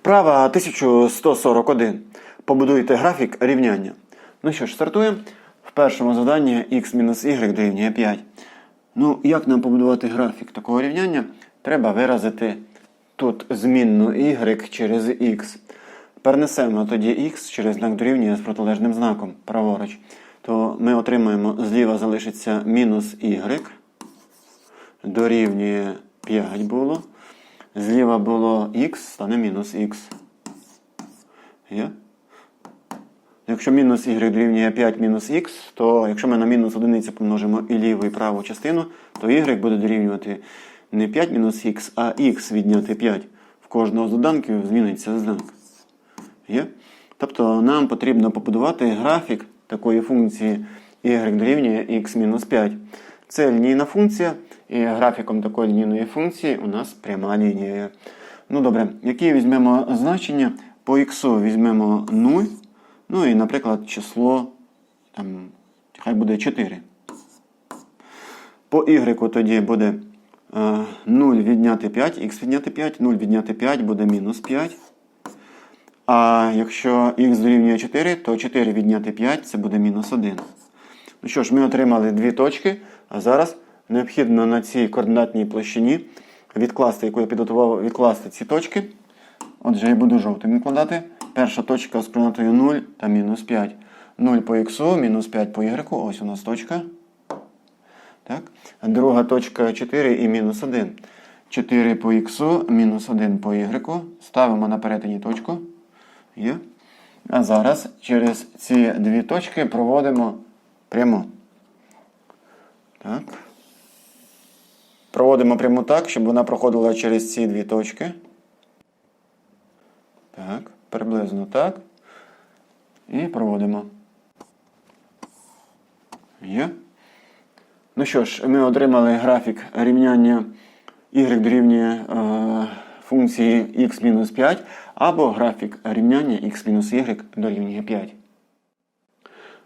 Вправа 1141. Побудуйте графік рівняння. Ну що ж, стартуємо. В першому завданні x-y дорівнює 5. Ну, як нам побудувати графік такого рівняння? Треба виразити тут змінну y через x. Перенесемо тоді x через знак дорівнює з протилежним знаком праворуч. То ми отримаємо зліва залишиться мінус y. Дорівнює 5 було. Зліва було x, стане мінус x. Є? Якщо мінус y дорівнює 5 мінус x, то якщо ми на мінус одиницю помножимо і ліву, і праву частину, то y буде дорівнювати не 5 мінус x, а x відняти 5. В кожного з доданків зміниться знак. Є? Тобто нам потрібно побудувати графік такої функції y дорівнює x мінус 5. Це лінійна функція, і графіком такої лінійної функції у нас пряма лінія. Ну добре, які візьмемо значення? По x візьмемо 0. Ну і, наприклад, число там, хай буде 4. По y тоді буде е, 0 відняти 5, х відняти 5, 0 відняти 5 буде мінус 5. А якщо х дорівнює 4, то 4 відняти 5 це буде мінус 1. Ну що ж, ми отримали дві точки, а зараз необхідно на цій координатній площині відкласти, яку я підготував, відкласти ці точки. Отже, я буду жовтим відкладати. Перша точка з координатою 0 та мінус 5. 0 по х, мінус 5 по y. Ось у нас точка. Так. Друга точка 4 і мінус 1. 4 по х, мінус 1 по y. Ставимо на перетині точку. Є. А зараз через ці дві точки проводимо пряму. Так. Проводимо пряму так, щоб вона проходила через ці дві точки. Так, приблизно так. І проводимо. Є. Ну що ж, ми отримали графік рівняння y дорівнює е, функції x-5 або графік рівняння x-y дорівнює 5.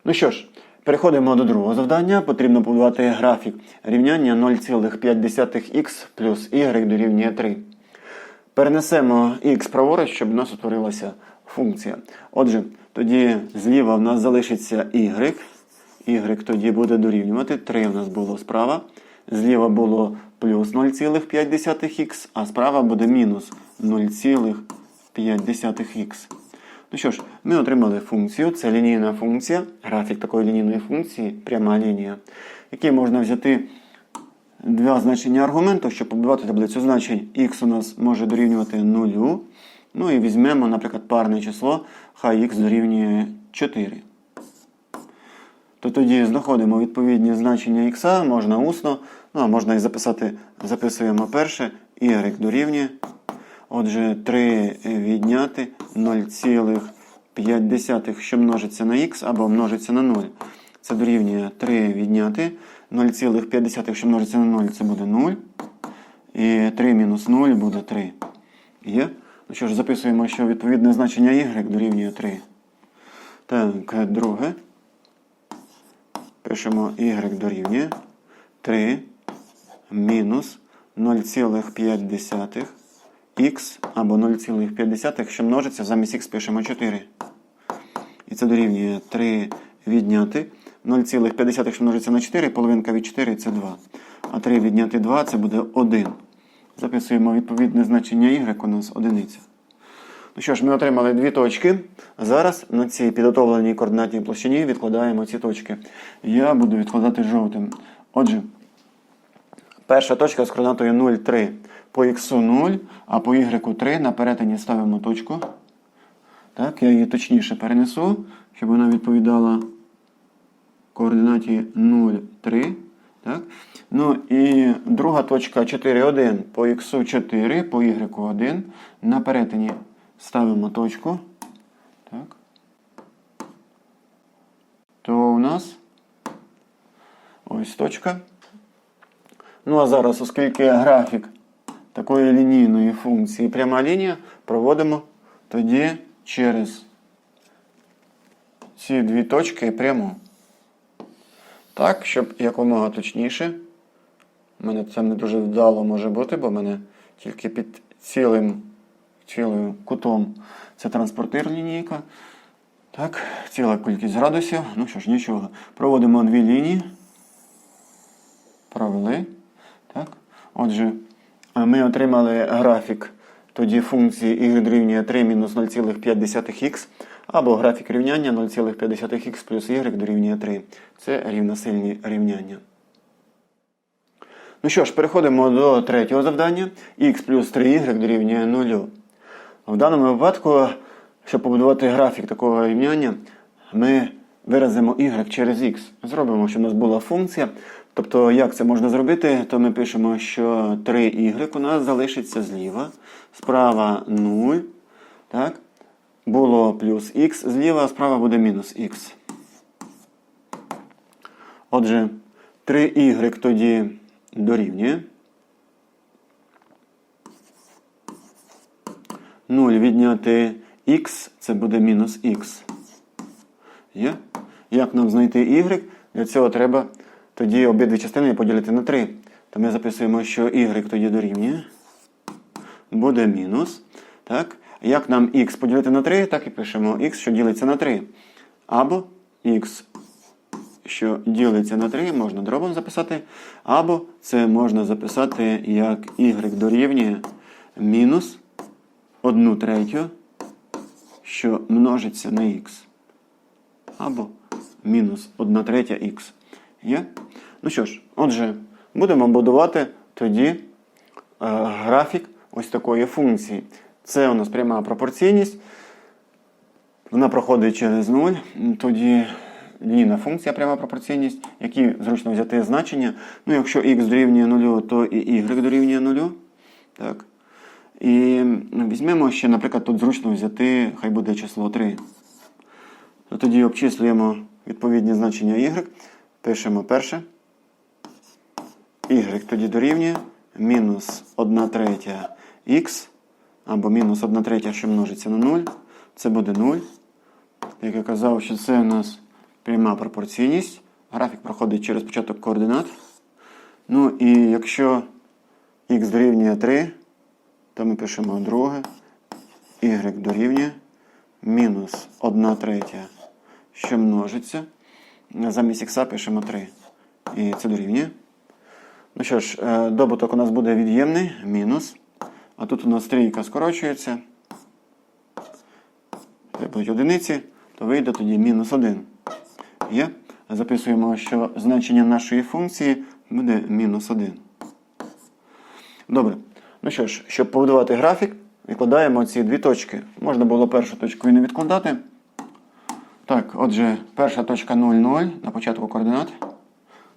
Ну що ж, переходимо до другого завдання. Потрібно побудувати графік рівняння 0,5х плюс y дорівнює 3. Перенесемо х праворуч, щоб у нас утворилася функція. Отже, тоді зліва в нас залишиться y. y тоді буде дорівнювати. 3 у нас було справа. Зліва було плюс 0,5х, а справа буде мінус 0,5х. Ну що ж, ми отримали функцію. Це лінійна функція, графік такої лінійної функції, пряма лінія, який можна взяти два значення аргументу, щоб побудувати таблицю значень. Х у нас може дорівнювати 0. Ну і візьмемо, наприклад, парне число, хай х дорівнює 4. То тоді знаходимо відповідні значення х, можна усно, ну а можна і записати, записуємо перше, y дорівнює. Отже, 3 відняти 0,5, що множиться на х або множиться на 0. Це дорівнює 3 відняти 0,5, що множиться на 0, це буде 0. І 3 мінус 0 буде 3. Є? Ну що ж, записуємо, що відповідне значення y дорівнює 3. Так, друге. Пишемо y дорівнює 3 мінус 0,5 х або 0,5, що множиться, замість х пишемо 4. І це дорівнює 3 відняти 0,5, що множиться на 4, половинка від 4 це 2. А 3 відняти 2 це буде 1. Записуємо відповідне значення y у нас одиниця. Ну що ж, ми отримали дві точки. Зараз на цій підготовленій координатній площині відкладаємо ці точки. Я буду відкладати жовтим. Отже, перша точка з координатою 0, 3. По х 0, а по y 3 на перетині ставимо точку. Так, я її точніше перенесу, щоб вона відповідала координаті 0, 3. Так? Ну і друга точка 4, 1. По х 4, по y 1. На перетині ставимо точку. Так. То у нас ось точка. Ну а зараз, оскільки графік такої лінійної функції пряма лінія, проводимо тоді через ці дві точки пряму. Так, щоб якомога точніше. У мене це не дуже вдало може бути, бо в мене тільки під цілим цілою кутом це транспортир лінійка. Так, ціла кількість градусів. Ну що ж, нічого. Проводимо дві лінії. Провели. Так. Отже, ми отримали графік тоді функції y дорівнює 3 мінус 0,5х, або графік рівняння 0,5х плюс y дорівнює 3. Це рівносильні рівняння. Ну що ж, переходимо до третього завдання. х плюс 3y дорівнює 0. В даному випадку, щоб побудувати графік такого рівняння, ми виразимо y через x. Зробимо, щоб у нас була функція. Тобто, як це можна зробити, то ми пишемо, що 3y у нас залишиться зліва, справа 0. Так? Було плюс х, зліва, справа буде мінус х. Отже, 3y тоді дорівнює. 0 відняти х, це буде мінус х. Є? Як нам знайти y? Для цього треба тоді обидві частини поділити на 3. То ми записуємо, що y тоді дорівнює. Буде мінус. Так? Як нам х поділити на 3, так і пишемо х, що ділиться на 3. Або х, що ділиться на 3, можна дробом записати. Або це можна записати як y дорівнює мінус 1 третю, що множиться на х. Або мінус 1 третя х. Є? Ну що ж, отже, будемо будувати тоді е, графік ось такої функції. Це у нас пряма пропорційність. Вона проходить через 0. Тоді лінійна функція пряма пропорційність, які зручно взяти значення. Ну, якщо х дорівнює 0, то і y дорівнює 0. Так. І візьмемо ще, наприклад, тут зручно взяти, хай буде число 3. То тоді обчислюємо відповідні значення y. Пишемо перше. Y тоді дорівнює мінус 1 третя х, або мінус 1 третя, що множиться на 0. Це буде 0. Як я казав, що це у нас пряма пропорційність. Графік проходить через початок координат. Ну і якщо х дорівнює 3, то ми пишемо друге. Y дорівнює мінус 1 третя, що множиться. Замість х пишемо 3. І це дорівнює. Ну що ж, е, добуток у нас буде від'ємний, мінус. А тут у нас трійка скорочується. Будуть одиниці, то вийде тоді мінус 1. Є. Записуємо, що значення нашої функції буде мінус 1. Добре. Ну що ж, щоб побудувати графік, відкладаємо ці дві точки. Можна було першу точку і не відкладати. Так, отже, перша точка 0, 0 на початку координат.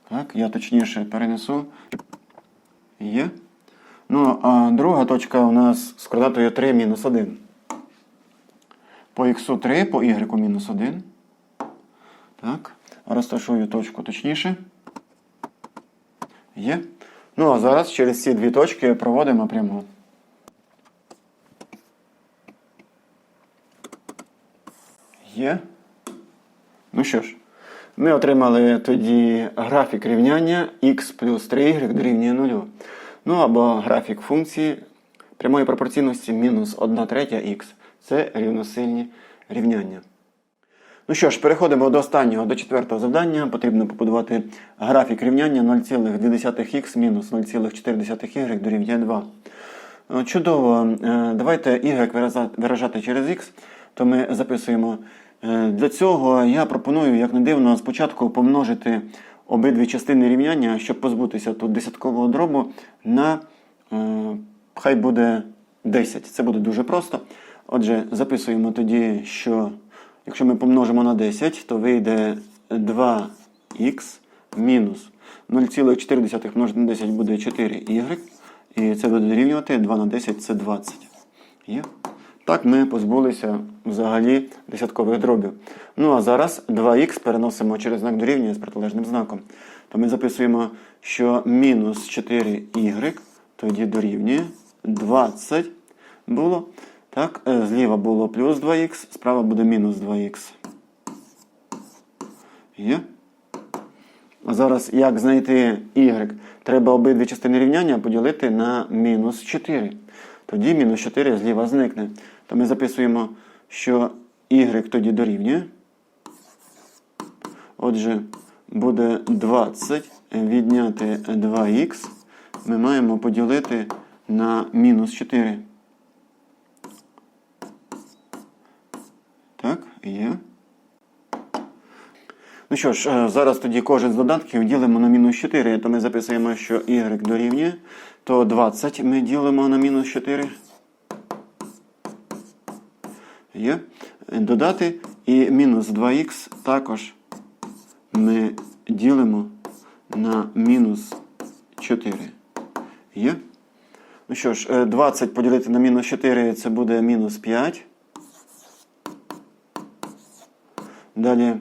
Так, я точніше перенесу. Є. Ну, а друга точка у нас з координатою 3 мінус 1. По х 3, по y мінус 1. Так. Розташую точку точніше. Є. Ну, а зараз через ці дві точки проводимо пряму. Є. Ну що ж, ми отримали тоді графік рівняння x плюс 3y дорівнює 0. Ну або графік функції прямої пропорційності мінус 1 третя х. Це рівносильні рівняння. Ну що ж, переходимо до останнього, до четвертого завдання. Потрібно побудувати графік рівняння 0,2х мінус 0,4y дорівнює 2. Е, Чудово. Е, Давайте y виражати через x, то ми записуємо. Е, Для цього я пропоную, як не дивно, спочатку помножити обидві частини рівняння, щоб позбутися тут десяткового дробу на е, хай буде 10. Це буде дуже просто. Отже, записуємо тоді, що якщо ми помножимо на 10, то вийде 2х мінус 0,4 множити на 10 буде 4y. І це буде дорівнювати 2 на 10 це 20. Є? Так ми позбулися взагалі десяткових дробів. Ну а зараз 2х переносимо через знак дорівнює з протилежним знаком. То ми записуємо, що мінус 4y тоді дорівнює 20 було. Так, е, зліва було плюс 2х, справа буде мінус 2х. Є? А зараз як знайти y? Треба обидві частини рівняння поділити на мінус 4. Тоді мінус 4 зліва зникне. То ми записуємо, що y тоді дорівнює. Отже, буде 20 відняти 2х. Ми маємо поділити на мінус 4. Так, є. Ну що ж, е, зараз тоді кожен з додатків ділимо на мінус 4, то ми записуємо, що y дорівнює, то 20 ми ділимо на мінус 4. Є. Додати і мінус 2х також ми ділимо на мінус 4. Є. Ну що ж, е, 20 поділити на мінус 4 це буде мінус 5. Далі е,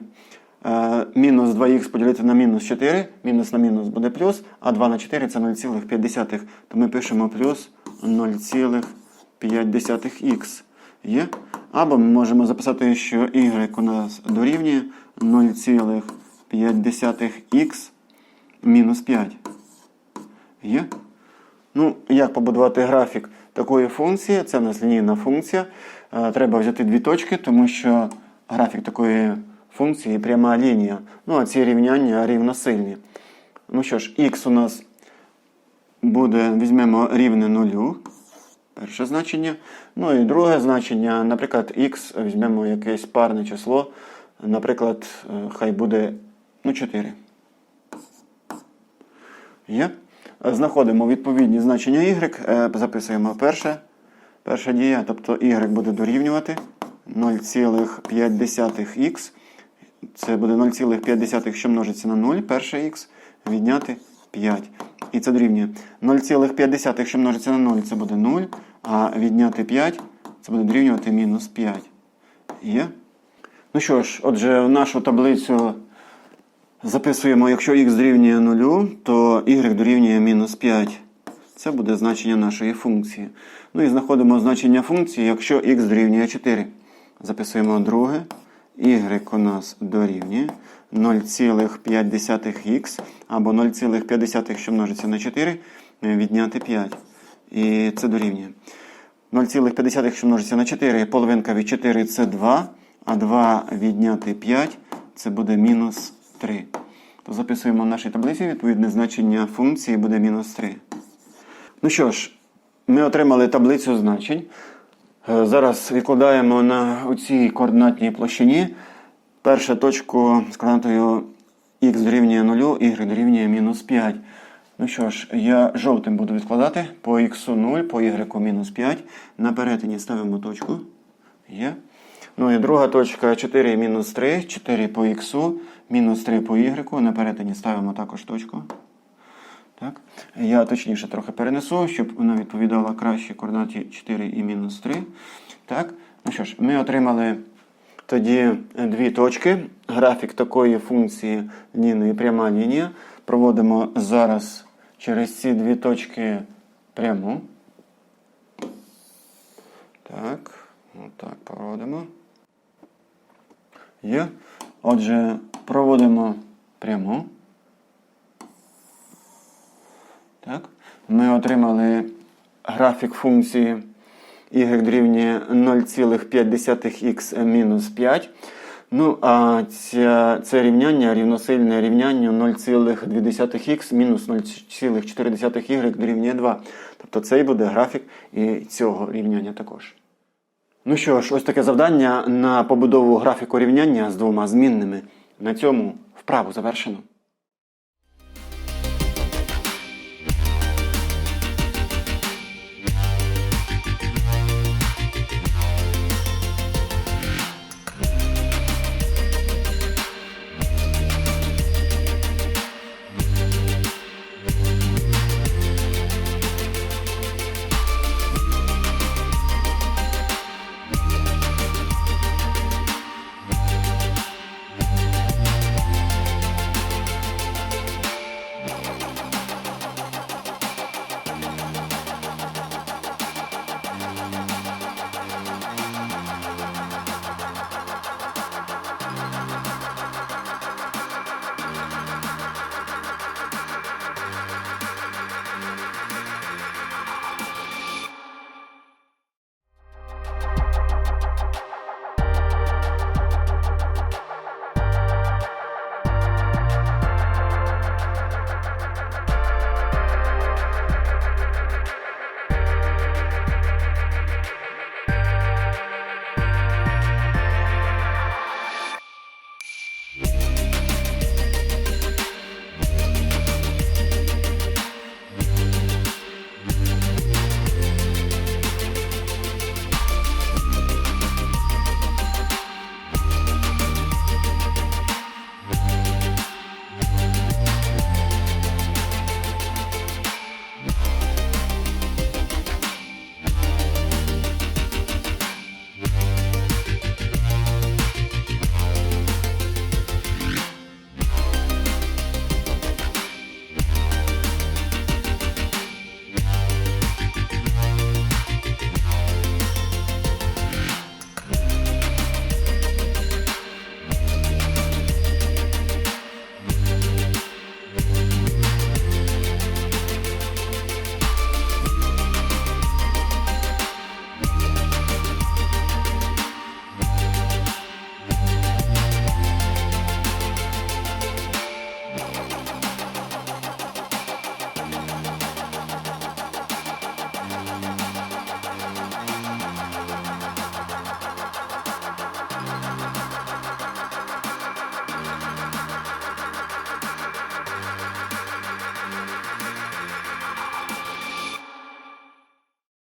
мінус 2х поділити на мінус 4, мінус на мінус буде плюс, а 2 на 4 це 0,5. То ми пишемо плюс 0,5х. Є? Або ми можемо записати, що y у нас дорівнює 0,5х мінус 5. Є? Ну, як побудувати графік такої функції? Це в нас лінійна функція. Е, Треба взяти дві точки, тому що графік такої функції пряма лінія. Ну, а ці рівняння рівносильні. Ну що ж, х у нас буде, візьмемо рівне нулю. Перше значення. Ну і друге значення, наприклад, х візьмемо якесь парне число. Наприклад, е, хай буде ну, 4. Є. Знаходимо відповідні значення y, е, записуємо перше. Перша дія, тобто y буде дорівнювати 0,5х. Це буде 0,5, що множиться на 0, перше х, відняти 5. І це дорівнює 0,5, що множиться на 0, це буде 0, а відняти 5, це буде дорівнювати мінус 5. Є? Ну що ж, отже, в нашу таблицю записуємо, якщо х дорівнює 0, то y дорівнює мінус 5. Це буде значення нашої функції. Ну і знаходимо значення функції, якщо х дорівнює 4. Записуємо друге. Y у нас дорівнює 0,5х або 0,5, що множиться на 4, відняти 5. І це дорівнює. 0,5, що множиться на 4, половинка від 4 це 2, а 2 відняти 5 це буде мінус 3. То записуємо в нашій таблиці відповідне значення функції буде мінус 3. Ну що ж, ми отримали таблицю значень. Е, Зараз відкладаємо на цій координатній площині першу точку з координатою х дорівнює 0, y дорівнює мінус 5. Ну що ж, я жовтим буду відкладати по х 0, по y мінус 5. На перетині ставимо точку. Є. Ну і друга точка 4 мінус 3, 4 по х, мінус 3 по y. На перетині ставимо також точку. Так. Я точніше трохи перенесу, щоб вона відповідала краще координаті 4 і мінус 3. Так. Ну що ж, ми отримали тоді дві точки. Графік такої функції лінійної пряма лінія. Проводимо зараз через ці дві точки пряму. Так, отак проводимо. Є. Отже, проводимо пряму. Так. Ми отримали графік функції y дорівнює 0,5х мінус 5. Ну, а ця, це рівняння рівносильне рівнянню 0,2х мінус 0,4y дорівнює 2. Тобто цей буде графік і цього рівняння також. Ну що ж, ось таке завдання на побудову графіку рівняння з двома змінними. На цьому вправу завершено.